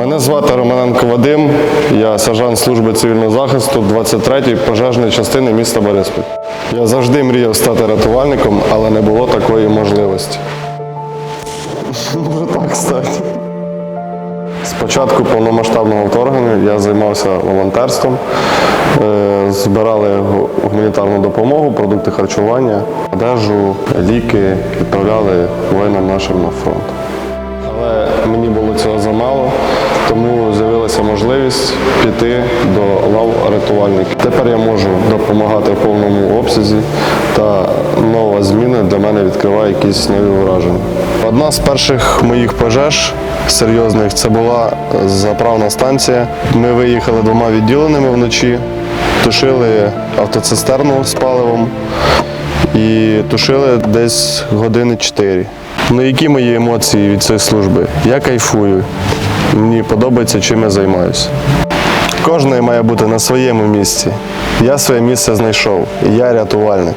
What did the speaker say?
Мене звати Романенко Вадим, я сержант служби цивільного захисту 23-ї пожежної частини міста Бориспіль. Я завжди мріяв стати рятувальником, але не було такої можливості. Може так стати. З початку повномасштабного вторгнення я займався волонтерством, Е, збирали гуманітарну допомогу, продукти харчування, одежу, ліки, відправляли воїнам нашим на фронт. Але мені з'явилася можливість піти до лав рятувальників. Тепер я можу допомагати в повному обсязі, та нова зміна для мене відкриває якісь нові враження. Одна з перших моїх пожеж серйозних це була заправна станція. Ми виїхали двома відділеними вночі, тушили автоцистерну з паливом і тушили десь години 4. Ну які мої емоції від цієї служби? Я кайфую. Мені подобається, чим я займаюся. Кожен має бути на своєму місці. Я своє місце знайшов, і я рятувальник.